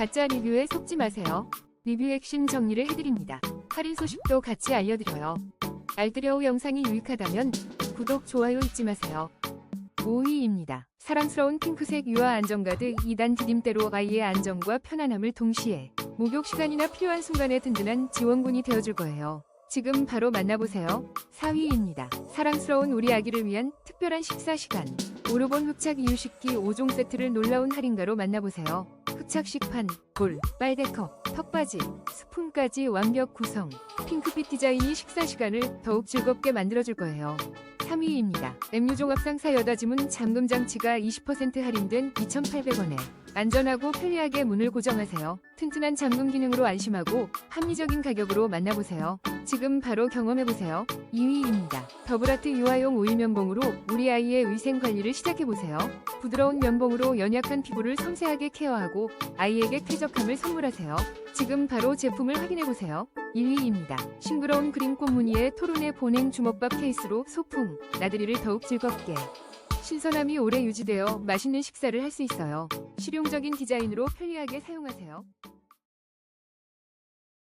가짜 리뷰에 속지 마세요. 리뷰 핵심 정리를 해드립니다. 할인 소식도 같이 알려드려요. 알뜰여우 영상이 유익하다면 구독, 좋아요 잊지 마세요. 5위입니다. 사랑스러운 핑크색 유아 안정가드 2단 디딤대로 아이의 안정과 편안함을 동시에 목욕 시간이나 필요한 순간에 든든한 지원군이 되어줄 거예요. 지금 바로 만나보세요. 4위입니다. 사랑스러운 우리 아기를 위한 특별한 식사 시간. 오르본 흡착 이유식기 5종 세트를 놀라운 할인가로 만나보세요. 흡착 식판, 볼, 빨대컵, 턱받이, 스푼까지 완벽 구성. 핑크빛 디자인이 식사 시간을 더욱 즐겁게 만들어줄 거예요. 3위입니다. 엠유 종합상 사여다 지문 잠금 장치가 20% 할인된 2,800원에 안전하고 편리하게 문을 고정하세요. 튼튼한 잠금 기능으로 안심하고 합리적인 가격으로 만나보세요. 지금 바로 경험해보세요. 2위입니다. 더블아트 유아용 오일 면봉으로 우리 아이의 위생 관리를 시작해보세요. 부드러운 면봉으로 연약한 피부를 섬세하게 케어하고 아이에게 쾌적함을 선물하세요. 지금 바로 제품을 확인해보세요. 1위입니다. 싱그러운 그림 꽃 무늬의 토론의 보냉 주먹밥 케이스로 소풍, 나들이를 더욱 즐겁게. 신선함이 오래 유지되어 맛있는 식사를 할 수 있어요. 실용적인 디자인으로 편리하게 사용하세요.